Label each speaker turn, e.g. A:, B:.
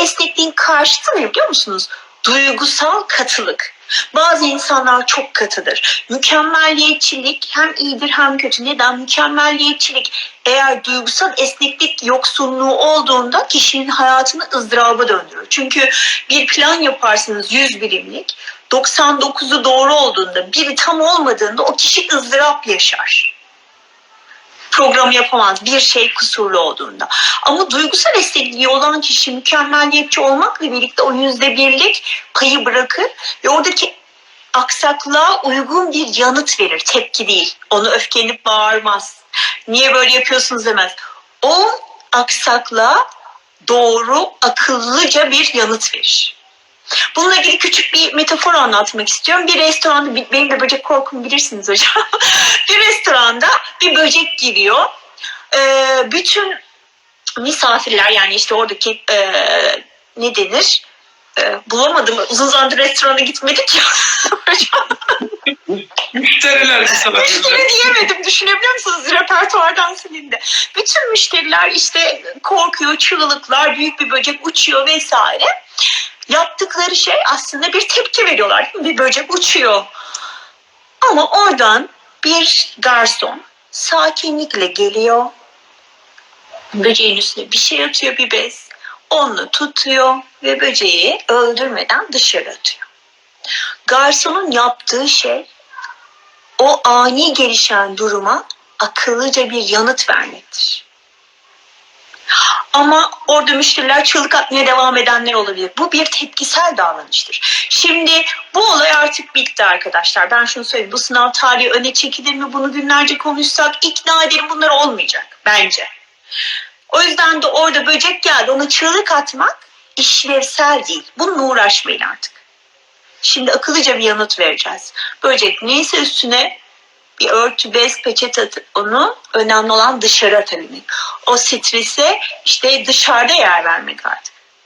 A: esnekliğin karşıtı ne biliyor musunuz? Duygusal katılık. Bazı insanlar çok katıdır. Mükemmelliyetçilik hem iyidir hem kötü. Neden? Mükemmelliyetçilik eğer duygusal esneklik yoksunluğu olduğunda kişinin hayatını ızdıraba döndürür. Çünkü bir plan yaparsınız 100 birimlik. 99'u doğru olduğunda, biri tam olmadığında o kişi ızdırap yaşar programı yapamaz bir şey kusurlu olduğunda. Ama duygusal esnekliği olan kişi mükemmeliyetçi olmakla birlikte o yüzde birlik payı bırakır ve oradaki aksaklığa uygun bir yanıt verir, tepki değil. Onu öfkelenip bağırmaz. Niye böyle yapıyorsunuz demez. O aksaklığa doğru, akıllıca bir yanıt verir. Bununla ilgili küçük bir metafor anlatmak istiyorum. Bir restoranda, benim de böcek korkum bilirsiniz hocam. bir restoranda bir böcek giriyor. Ee, bütün misafirler yani işte oradaki e, ne denir? E, bulamadım. Uzun zamandır restorana gitmedik ya.
B: Müşteriler
A: Müşteri diyemedim düşünebiliyor musunuz? Repertuardan silindi. Bütün müşteriler işte korkuyor, çığlıklar, büyük bir böcek uçuyor vesaire. Yaptıkları şey aslında bir tepki veriyorlar. Bir böcek uçuyor. Ama oradan bir garson sakinlikle geliyor. Böceğin üstüne bir şey atıyor bir bez. Onu tutuyor ve böceği öldürmeden dışarı atıyor. Garsonun yaptığı şey o ani gelişen duruma akıllıca bir yanıt vermektir. Ama orada müşteriler çığlık atmaya devam edenler olabilir. Bu bir tepkisel davranıştır. Şimdi bu olay artık bitti arkadaşlar. Ben şunu söyleyeyim. Bu sınav tarihi öne çekilir mi? Bunu günlerce konuşsak ikna ederim bunlar olmayacak bence. O yüzden de orada böcek geldi. Ona çığlık atmak işlevsel değil. Bununla uğraşmayın artık. Şimdi akıllıca bir yanıt vereceğiz. Böcek neyse üstüne bir örtü, bez, peçete atıp onu önemli olan dışarı atabilmek. O strese işte dışarıda yer vermek artık.